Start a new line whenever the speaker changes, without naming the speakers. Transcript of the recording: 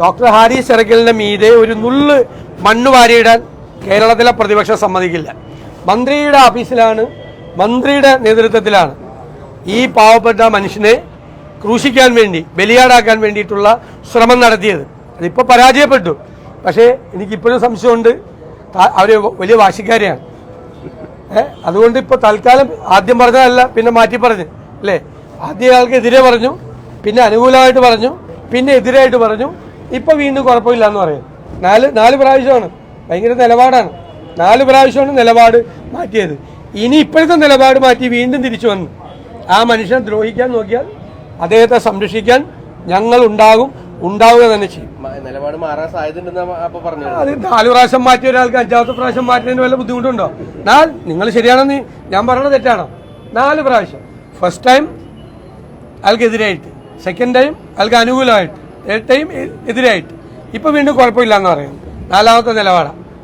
Doctor Haris ഇറക്കലിന്റെ മീതെ ഒരു നുള്ള് മണ്ണ് വാരിയിടാൻ കേരളത്തിലെ പ്രതിപക്ഷം സമ്മതിക്കില്ല. മന്ത്രിയുടെ ഓഫീസിലാണ് മന്ത്രിയുടെ നേതൃത്വത്തിലാണ് ഈ പാവപ്പെട്ട മനുഷ്യനെ ക്രൂശിക്കാൻ വേണ്ടി ബലിയാടാക്കാൻ വേണ്ടിയിട്ടുള്ള ശ്രമം നടത്തിയത്. അതിപ്പോൾ പരാജയപ്പെട്ടു. പക്ഷേ എനിക്കിപ്പോഴും സംശയമുണ്ട്. അവർ വലിയ വാശിക്കാരെയാണ്. അതുകൊണ്ട് ഇപ്പോൾ തൽക്കാലം ആദ്യം പറഞ്ഞതല്ല പിന്നെ മാറ്റി പറഞ്ഞു. അല്ലേ? ആദ്യ ആൾക്കെതിരെ പറഞ്ഞു പിന്നെ അനുകൂലമായിട്ട് പറഞ്ഞു പിന്നെ എതിരായിട്ട് പറഞ്ഞു. ഇപ്പൊ വീണ്ടും കുഴപ്പമില്ല എന്ന് പറയും. നാല് നാല് പ്രാവശ്യമാണ്. ഭയങ്കര നിലപാടാണ്. നാല് പ്രാവശ്യമാണ് നിലപാട് മാറ്റിയത്. ഇനി ഇപ്പോഴത്തെ നിലപാട് മാറ്റി വീണ്ടും തിരിച്ചു വന്നു. ആ മനുഷ്യനെ ദ്രോഹിക്കാൻ നോക്കിയാൽ അദ്ദേഹത്തെ സംരക്ഷിക്കാൻ ഞങ്ങൾ ഉണ്ടാകും. ഉണ്ടാവുക തന്നെ ചെയ്യും.
മ- നിലപാട് മാറാൻ സാധ്യതയുണ്ടെന്ന് അപ്പൊ പറഞ്ഞു
അത് നാല് പ്രാവശ്യം മാറ്റിയ ഒരാൾക്ക് അഞ്ചാമത്തെ പ്രാവശ്യം മാറ്റുന്നതിന് വല്ല ബുദ്ധിമുട്ടുണ്ടോ? നാല് നിങ്ങൾ ശരിയാണെന്ന് ഞാൻ പറഞ്ഞത് തെറ്റാണോ. നാല് പ്രാവശ്യം. ഫസ്റ്റ് ടൈം അയാൾക്ക് എതിരായിട്ട്. സെക്കൻഡ് ടൈം അയാൾക്ക് അനുകൂലമായിട്ട്. ടൈം എതിരായിട്ട്. ഇപ്പൊ വീണ്ടും കുഴപ്പമില്ല എന്ന് പറയുന്നു. നാലാമത്തെ നിലപാടാണ്